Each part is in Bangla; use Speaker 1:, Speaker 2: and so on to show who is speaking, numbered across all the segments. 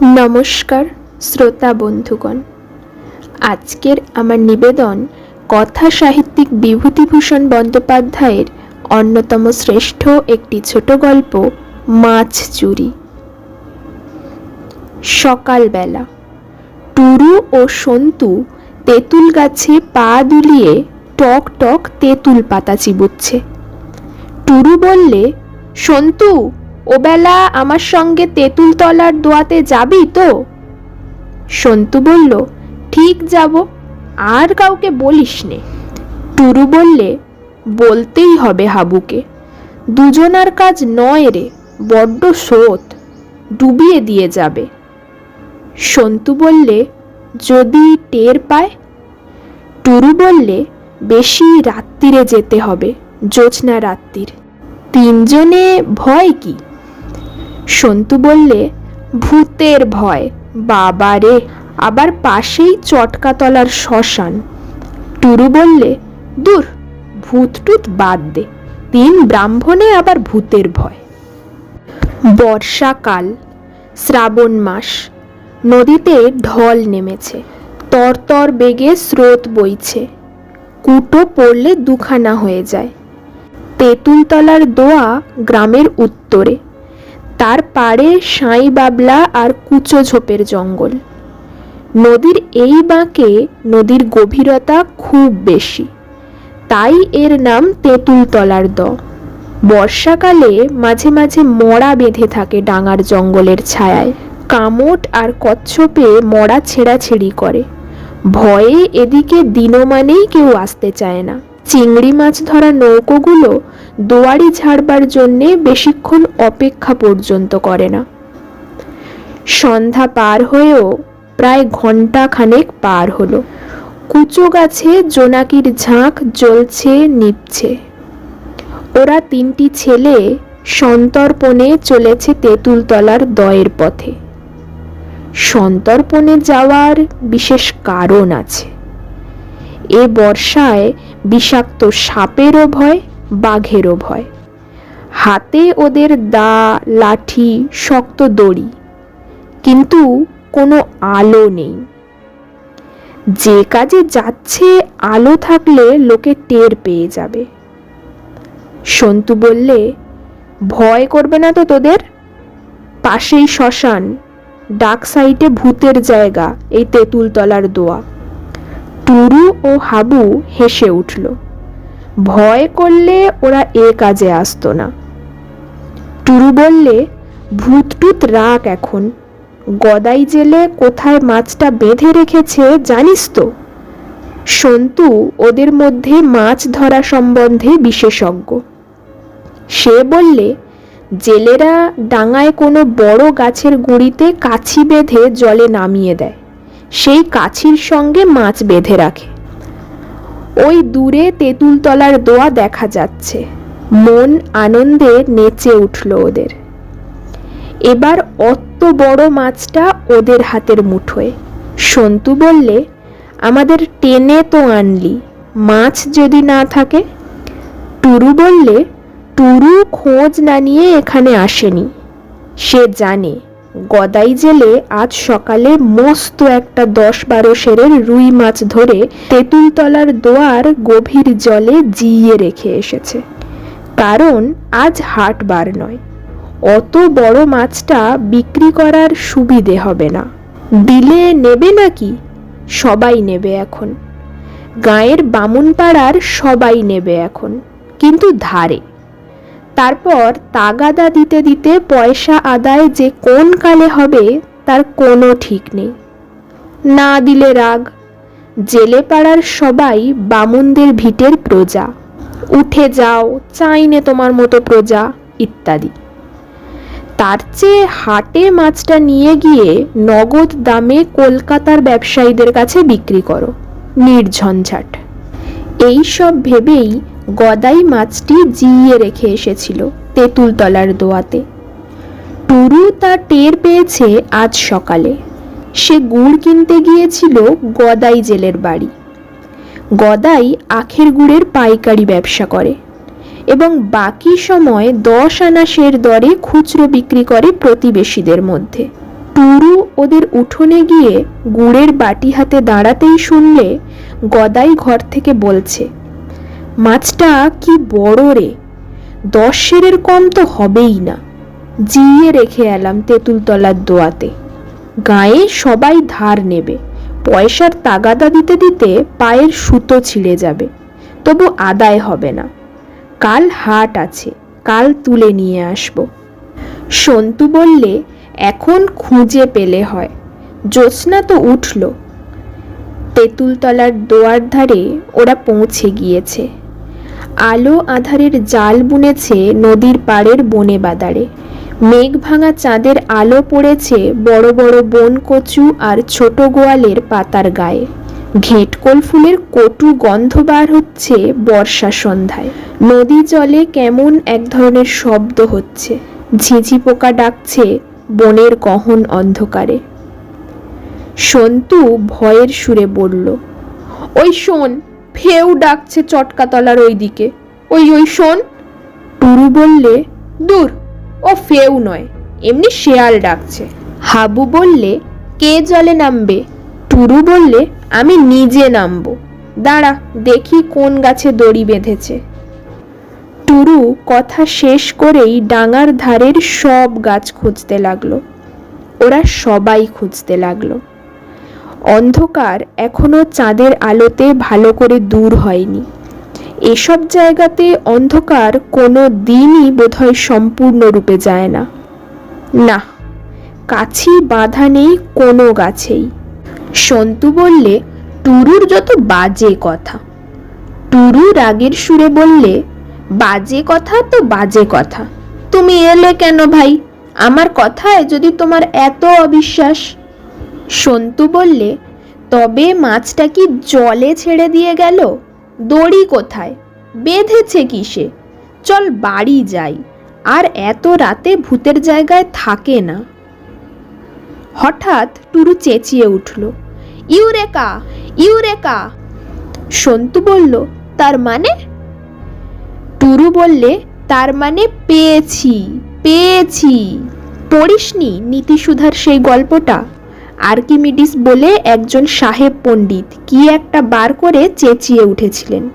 Speaker 1: নমস্কার, শ্রোতা বন্ধুগণ। আজকের আমার নিবেদন কথা সাহিত্যিক বিভূতিভূষণ বন্দ্যোপাধ্যায়ের অন্যতম শ্রেষ্ঠ একটি ছোট গল্প, মাছ চুরি। সকালবেলা টুরু ও সন্তু তেঁতুল গাছে পা দুলিয়ে টক টক তেঁতুল পাতা চিবুচ্ছে। টুরু বললে, সন্তু ওবেলা আমার সঙ্গে তেঁতুল তলার দোয়াতে যাবি তো? সন্তু বলল, ঠিক যাব, আর কাউকে বলিস নে। টুরু বললে, বলতেই হবে হাবুকে। দুজনার কাজ নয় রে, বড্ড স্রোত, ডুবিয়ে দিয়ে যাবে। সন্তু বললে, যদি টের পায়? টুরু বললে, বেশি রাত্রিরে যেতে হবে, জোছনা রাত্রির তিনজনে ভয় কি? সন্তু বললে, ভূতের ভয়, বাবা রে! আবার পাশেই চটকাতলার শ্মশান। টুরু বললে, দূর, ভূত টুত বাদ দে, তিন ব্রাহ্মণে আবার ভূতের ভয়। বর্ষাকাল, শ্রাবণ মাস, নদীতে ঢল নেমেছে, তরতর বেগে স্রোত বইছে, কুটো পড়লে দুখানা হয়ে যায়। তেঁতুলতলার দোয়া গ্রামের উত্তরে। তার পাড়ে সাঁই বাবলা আর কুচো ঝোপের জঙ্গল। নদীর এই বাঁকে নদীর গভীরতা খুব বেশি। তাই এর নাম তেঁতুলতলার দ। বর্ষাকালে মাঝে মাঝে মরা বেঁধে থাকে ডাঙার জঙ্গলের ছায়ায়। কামট আর কচ্ছপে মরা ছেঁড়াছেড়ি করে। ভয়ে এদিকে দিনমানেই কেউ আসতে চায় না। চিংড়ি মাছ ধরা নৌকোগুলো দোয়ারি ঝাড়বার জন্যে বেশিক্ষণ অপেক্ষা পর্যন্ত করে না। সন্ধ্যা পার হয়েও প্রায় ঘণ্টা খানেক পার হলো। কুচো গাছে জোনাকির ঝাঁক জ্বলছে, নিপছে। ওরা তিনটি ছেলে সন্তর্পণে চলেছে তেঁতুলতলার দয়ের পথে। সন্তর্পণে যাওয়ার বিশেষ কারণ আছে। এ বর্ষায় বিষাক্ত সাপেরও ভয় বাঘেরও ভয়। হাতে ওদের দা, লাঠি, শক্ত দড়ি। কিন্তু কোনো আলো নেই। যে কাজে যাচ্ছে, আলো থাকলে লোকে টের পেয়ে যাবে। সন্তু বললে, ভয় করবে না তো তোদের? পাশেই শ্মশান, ডাক সাইটে ভূতের জায়গা, এই তেঁতুলতলার দোয়া। টুরু ও হাবু হেসে উঠল। ভয় করলে ওরা এ কাজে আসতো না। টুরু বললে ভূত টুত রাখ এখন। গদাই জেলে কোথায় মাছটা বেঁধে রেখেছে জানিস তো? সন্তু ওদের মধ্যে মাছ ধরা সম্বন্ধে বিশেষজ্ঞ। সে বললে, জেলেরা ডাঙায় কোনো বড় গাছের গুঁড়িতে কাছি বেঁধে জলে নামিয়ে দেয়। সেই কাছির সঙ্গে মাছ বেঁধে রাখে। ওই দূরে তেঁতুলতলার দোয়া দেখা যাচ্ছে। মন আনন্দে নেচে উঠল ওদের। এবার অত বড় মাছটা ওদের হাতের মুঠোয়। সন্তু বললে, আমাদের টেনে তো আনলি, মাছ যদি না থাকে? টুরু বললে, টুরু খোঁজ না নিয়ে এখানে আসেনি, সে জানে। গদাই জেলে আজ সকালে মস্ত একটা দশ বারো সেরের রুই মাছ ধরে তেঁতুলতলার দোয়ার গভীর জলে জিইয়ে রেখে এসেছে। কারণ আজ হাট বার নয়। অত বড় মাছটা বিক্রি করার সুবিধে হবে না। দিলে নেবে নাকি? সবাই নেবে এখন। গায়ের বামুনপাড়ার সবাই নেবে এখন। কিন্তু ধারে তারপর তাগাদা দিতে দিতে পয়সা আদায় যে কোন কালে হবে, তার কোনো ঠিক নেই। না দিলে রাগ। জেলে পাড়ার সবাই বামুনদের ভিটের প্রজা। উঠে যাও, চাইনে তোমার মতো প্রজা, ইত্যাদি। তার চেয়ে হাটে মাছটা নিয়ে গিয়ে নগদ দামে কলকাতার ব্যবসায়ীদের কাছে বিক্রি করো, নির্ঝঞ্ঝাট। এই সব ভেবেই গদাই মাছটি জিইয়ে রেখে এসেছিল তেঁতুলতলার দোয়াতে। টুরু তা টের পেয়েছে আজ সকালে। সে গুড় কিনতে গিয়েছিল গদাই জেলের বাড়ি। গদাই আখের গুড়ের পাইকারি ব্যবসা করে এবং বাকি সময় দশ আনা সের দরে খুচরো বিক্রি করে প্রতিবেশীদের মধ্যে। টুরু ওদের উঠোনে গিয়ে গুড়ের বাটি হাতে দাঁড়াতেই শুনলে গদাই ঘর থেকে বলছে মাছটা কি বড় রে? দশ সেরের কম তো হবেই না। জিয়ে রেখে এলাম তেঁতুলতলার দোয়াতে। গায়ে সবাই ধার নেবে। পয়সার তাগাদা দিতে দিতে পায়ের সুতো ছিঁড়ে যাবে। তবু আদায় হবে না। কাল হাট আছে, কাল তুলে নিয়ে আসব। সন্তু বললে, এখন খুঁজে পেলে হয়। জ্যোৎস্না তো উঠল। তেঁতুলতলার দোয়ার ধারে ওরা পৌঁছে গিয়েছে। আলো আধারের জাল বুনেছে নদীর পাড়ের বনে বাদারে। মেঘ ভাঙা চাঁদের আলো পড়েছে বড় বড় বন কচু আর ছোট গোয়ালের পাতার গায়ে। ঘেটকোল ফুলের কটু গন্ধ বার হচ্ছে বর্ষা সন্ধ্যায়। নদী জলে কেমন এক ধরনের শব্দ হচ্ছে। ঝিঝি পোকা ডাকছে বনের গহন অন্ধকারে। সন্তু ভয়ের সুরে বলল, ওই শোন ফেউ ডাকছে চটকাতলার ওইদিকে। ওই ওই, শোন। টুরু বললে, দূর, ও ফেউ নয়, এমনি শেয়াল ডাকছে। হাবু বললে, কে জলে নামবে? টুরু বললে, আমি নিজে নামবো। দাঁড়া, দেখি কোন গাছে দড়ি বেঁধেছে। টুরু কথা শেষ করেই ডাঙার ধারের সব গাছ খুঁজতে লাগল। ওরা সবাই খুঁজতে লাগল। অন্ধকার এখনও চাঁদের আলোতে ভালো করে দূর হয়নি। এসব জায়গাতে অন্ধকার কোনো দিনই বোধহয় সম্পূর্ণরূপে যায় না। না কাছি বাধা নেই কোনো গাছেই। সন্তু বললে, টুরুর যত বাজে কথা। টুরু রাগের সুরে বললে, বাজে কথা তো বাজে কথা। তুমি এলে কেন ভাই? আমার কথায় যদি তোমার এত অবিশ্বাস সন্তু বললে, তবে মাছটা কি জলে ছেড়ে দিয়ে গেল? দড়ি কোথায়? বেঁধেছে কিসে? চল বাড়ি যাই। আর এত রাতে ভূতের জায়গায় থাকে না হঠাৎ টুরু চেঁচিয়ে উঠল, ইউরেকা ইউরেকা সন্তু বলল, তার মানে টুরু বললে, তার মানে পেয়েছি পেয়েছি। পড়িসনি নীতিসুধার সেই গল্পটা? আর্কিমিডিস বলে একজন সাহেব পণ্ডিত কি একটা বার করে চেঁচিয়ে উঠেছিলেন।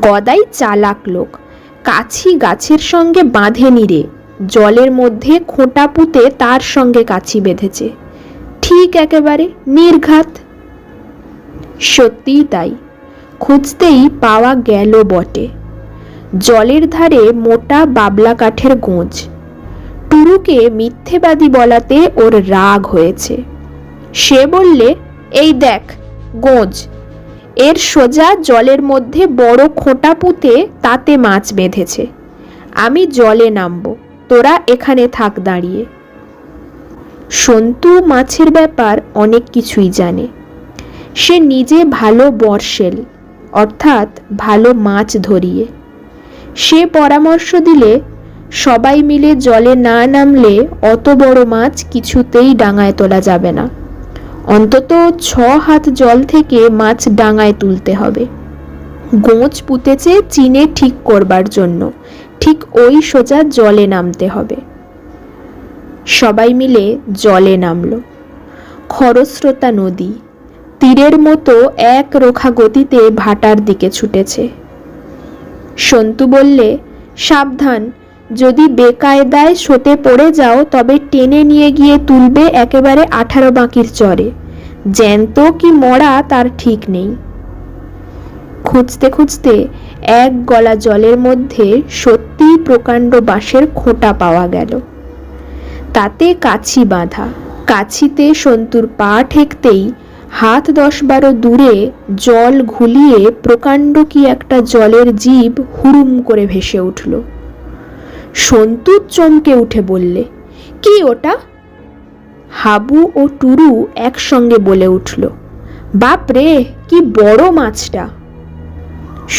Speaker 1: গদাই চালাক লোক, কাছি গাছের সঙ্গে বাঁধেনি রে, জলের মধ্যে খোঁটা পুঁতে তার সঙ্গে কাছি বেঁধেছে। ঠিক একেবারে নির্ঘাত। সত্যিই তাই, খুঁজতেই পাওয়া গেল বটে। জলের ধারে মোটা বাবলা কাঠের গোঁজ। টুরুকে মিথ্যেবাদী বলাতে ওর রাগ হয়েছে। সে বললে, এই দেখ, গোঁজ। এর সোজা জলের মধ্যে বড় খোঁটা পুঁতে তাতে মাছ বেঁধেছে। আমি জলে নামবো, তোরা এখানে থাক দাঁড়িয়ে। সন্তু মাছের ব্যাপার অনেক কিছুই জানে। সে নিজে ভালো বর্ষেল, অর্থাৎ ভালো মাছ ধরিয়ে। সে পরামর্শ দিলে, সবাই মিলে জলে না নামলে অত বড় মাছ কিছুতেই ডাঙায় তোলা যাবে না। অন্তত ছ হাত জল থেকে মাছ ডাঙায় তুলতে হবে। গোঁচ পুঁতেছে চিনে ঠিক করবার জন্য। ঠিক ওই সোজা জলে নামতে হবে। সবাই মিলে জলে নামলো। খরস্রোতা নদী। তীরের মতো এক রোখা গতিতে ভাটার দিকে ছুটেছে। সন্তু বললে, সাবধান যদি বেকায়দায় সোতে পড়ে যাও, তবে টেনে নিয়ে গিয়ে তুলবে একেবারে আঠারো বাঁকির চরে। জ্যান্ত কি মরা তার ঠিক নেই। খুঁজতে খুঁজতে এক গলা জলের মধ্যে সত্যি প্রকাণ্ড বাঁশের খোঁটা পাওয়া গেল। তাতে কাছি বাঁধা, কাছিতে সন্তুর পা ঠেকতেই হাত দশ বারো দূরে জল ঘুলিয়ে প্রকাণ্ড কি একটা জলের জীব হুড়ুম করে ভেসে উঠল। সন্তু চমকে উঠে বললে, কি ওটা? হাবু ও টুরু একসঙ্গে বলে উঠল, বাপরে, কি বড় মাছটা।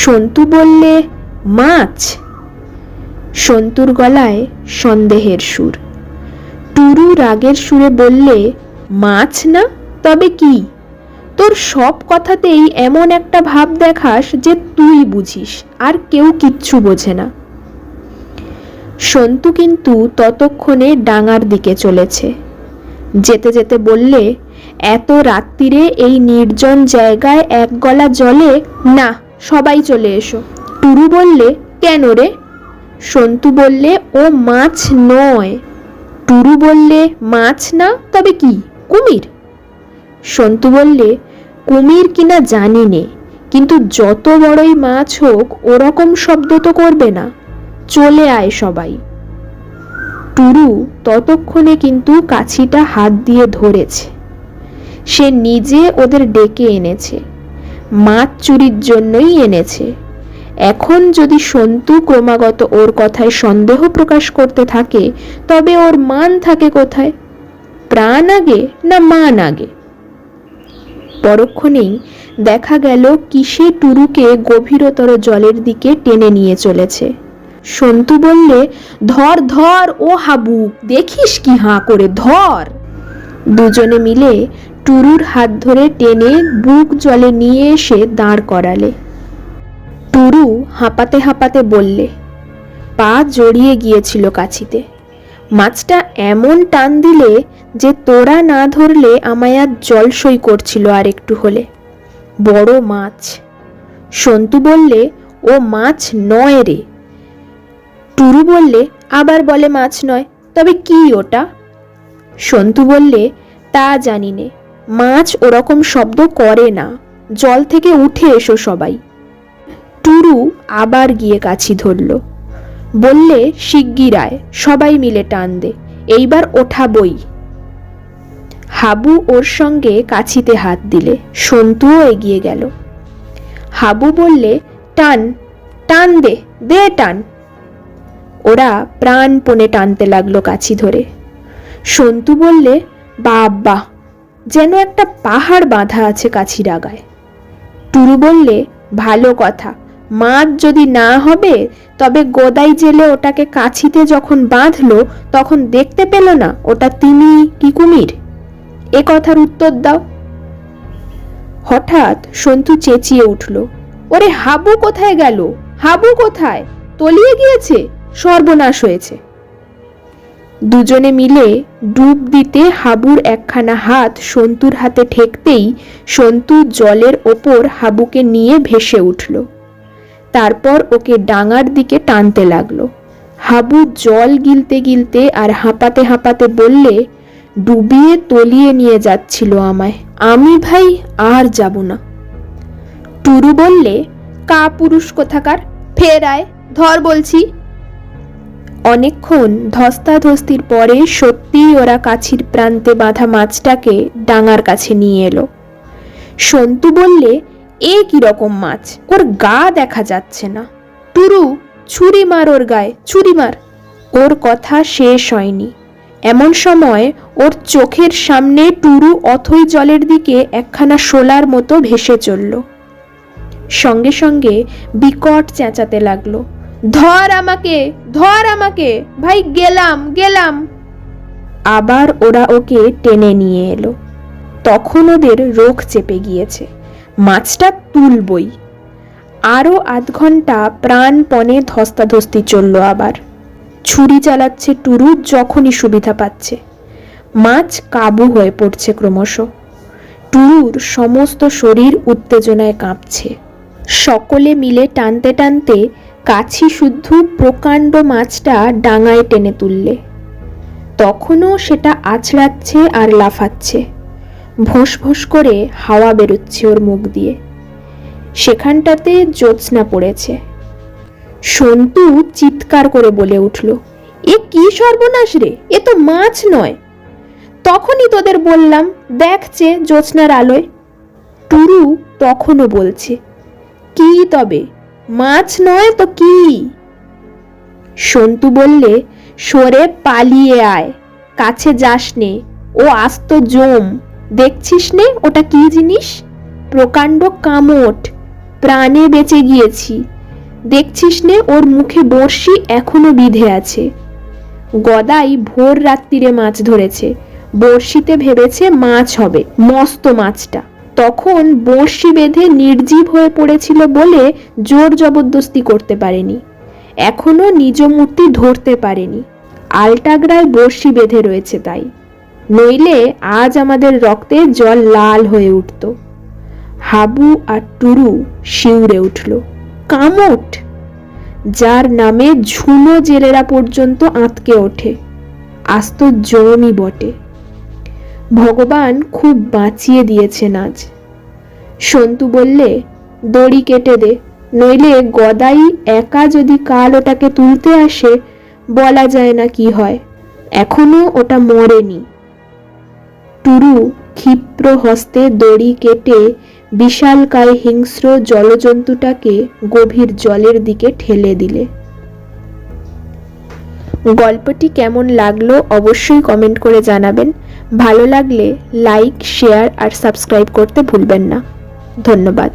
Speaker 1: সন্তু বললে, মাছ? সন্তুর গলায় সন্দেহের সুর। টুরু রাগের সুরে বললে, মাছ না, তবে কি? তোর সব কথাতেই এমন একটা ভাব দেখাস যে তুই বুঝিস, আর কেউ কিচ্ছু বোঝে না। সন্তু কিন্তু ততক্ষণে ডাঙার দিকে চলেছে। যেতে যেতে বললে, এত রাত্রিরে এই নির্জন জায়গায় এক গলা জলে? না, সবাই চলে এসো। টুরু বললে, কেন রে? সন্তু বললে, ও মাছ নয়। টুরু বললে, মাছ না, তবে কি? কুমির? সন্তু বললে, কুমির কিনা জানি নে, কিন্তু যত বড়ই মাছ হোক, ওরকম শব্দ তো করবে না। চলে আয় সবাই। টুরু ততক্ষণে কিন্তু কাছিটা হাত দিয়ে ধরেছে। সে নিজে ওদের ডেকে এনেছে। মাছ চুরির জন্যই এনেছে। এখন যদি সন্তু ক্রমাগত ওর কথায় সন্দেহ প্রকাশ করতে থাকে, তবে ওর মান থাকে কোথায়? প্রাণ আগে না মান আগে? পরক্ষণেই দেখা গেল কিসে টুরুকে গভীরতর জলের দিকে টেনে নিয়ে চলেছে। সন্তু বললে, ধর ধর, ও হাবু, দেখিস কি হাঁ করে ধর। দুজনে মিলে টুরুর হাত ধরে টেনে বুক জলে নিয়ে এসে দাঁড় করালে। টুরু হাঁপাতে হাঁপাতে বললে, পা জড়িয়ে গিয়েছিল কাছিতে। মাছটা এমন টান দিলে যে তোরা না ধরলে আমায় আর জলসই করছিল আর একটু হলে। বড় মাছ। সন্তু বললে, ও মাছ নয় রে টুরু বললে, আবার বলে মাছ নয়, তবে কি ওটা? সন্তু বললে, তা জানি নে, মাছ ওরকম শব্দ করে না, জল থেকে উঠে এসো সবাই। টুরু আবার গিয়ে কাছি ধরল। বললে শিগগিরায় সবাই মিলে টান দে, এইবার ওঠাবই হাবু ওর সঙ্গে কাছিতে হাত দিলে, সন্তুও এগিয়ে গেল। হাবু বললে, টান টান দে দে টান। ওরা প্রাণপণে টানতে লাগল কাছি ধরে। সন্তু বললে বাবা যেন একটা পাহাড় বাঁধা আছে কাছির আগায় টুরু বললে, ভালো কথা, মাছ যদি না হবে, তবে গোদাই জেলে ওটাকে কাছিতে যখন বাঁধলো, তখন দেখতে পেল না, ওটা তিনি কি কুমির? এ কথার উত্তর দাও। হঠাৎ সন্তু চেঁচিয়ে উঠল, ওরে হাবু কোথায় গেল? হাবু কোথায়? তলিয়ে গিয়েছে? সর্বনাশ হয়েছে। দুজনে মিলে ডুব দিতে হাবুর একখানা হাত সন্তুর হাতে ঠেকতেই সন্তু জলের ওপর হাবুকে নিয়ে ভেসে উঠল। তারপর ওকে ডাঙার দিকে টানতে লাগল। হাবু জল গিলতে গিলতে আর হাঁপাতে হাঁপাতে বললে, ডুবিয়ে তলিয়ে নিয়ে যাচ্ছিল আমায়। আমি ভাই আর যাব না। টুরু বললে, কা পুরুষ কোথাকার? ফের আয়, ধর বলছি। অনেকক্ষণ ধস্তাধস্তির পরে সত্যিই ওরা কাছির প্রান্তে বাঁধা মাছটাকে ডাঙার কাছে নিয়ে এলো। সন্তু বললে, এ রকম মাছ? ওর গা দেখা যাচ্ছে না। টুরু, ছুরি মার ওর গায়ে, ছুরি মার। ওর কথা শেষ হয়নি। এমন সময় ওর চোখের সামনে টুরু অথই জলের দিকে একখানা শোলার মতো ভেসে চলল। সঙ্গে সঙ্গে বিকট চেঁচাতে লাগল। ধর আমাকে ধর আমাকে। ভাই, গেলাম গেলাম। আবার ওরা ওকে টেনে নিয়ে এলো। তখন ওদের রোখ চেপে গিয়েছে। মাছটা তুলবই। আরও আধ ঘণ্টা প্রাণপণে ধস্তাধস্তি চলল আবার। ছুরি চালাচ্ছে টুরু যখনই সুবিধা পাচ্ছে। মাছ কাবু হয়ে পড়ছে ক্রমশ। টুরুর সমস্ত শরীর উত্তেজনায় কাঁপছে। সকলে মিলে টানতে টানতে কাছি শুদ্ধ প্রকাণ্ড মাছটা ডাঙায় টেনে তুললে। তখনও সেটা আছড়াচ্ছে আর লাফাচ্ছে। ভোঁস ভোঁস করে হাওয়া বেরোচ্ছে ওর মুখ দিয়ে। সেখানটাতে জ্যোৎস্না পড়েছে। সন্তু চিৎকার করে বলে উঠল, এ কি সর্বনাশ রে? এ তো মাছ নয়। তখনই তোদের বললাম দেখছে জ্যোৎস্নার আলোয়। টুরু তখনও বলছে, কি তবে? মাছ নয় তো কি? সন্তু বললে, সরে পালিয়ে আয়, কাছে যাস নে, ও আস্ত জম, দেখছিস নে ওটা কি জিনিস? প্রকাণ্ড কামট, প্রাণে বেঁচে গিয়েছি, দেখছিস নে ওর মুখে বড়শি এখনও বিধে আছে। গদাই ভোর রাত্রিরে মাছ ধরেছে, বড়শিতে ভেবেছে মাছ হবে, মস্ত মাছটা। তখন বড়শি বেঁধে নির্জীব হয়ে পড়েছিল বলে জোর জবরদস্তি করতে পারেনি। এখনও নিজ মূর্তি ধরতে পারেনি। আলটাগড়ায় বড়শি বেঁধে রয়েছে তাই। নইলে আজ আমাদের রক্তে জল লাল হয়ে উঠত। হাবু আর টুরু শিউরে উঠল। কামট! যার নামে ঝুনো জেলেরা পর্যন্ত আঁতকে ওঠে। আস্ত জমই বটে। ভগবান খুব বাঁচিয়ে দিয়েছেন আজ। সন্তু বললে, দড়ি কেটে দে, নইলে গদাই একা যদি কাল ওটাকে তুলতে আসে, বলা যায় না কি হয়। এখনও ওটা মরেনি। টুরু ক্ষিপ্র হস্তে দড়ি কেটে বিশালকায় হিংস্র জলজন্তুটাকে গভীর জলের দিকে ঠেলে দিলে। গল্পটি কেমন লাগল অবশ্যই কমেন্ট করে জানাবেন। ভালো লাগলে লাইক শেয়ার আর সাবস্ক্রাইব করতে ভুলবেন না। ধন্যবাদ।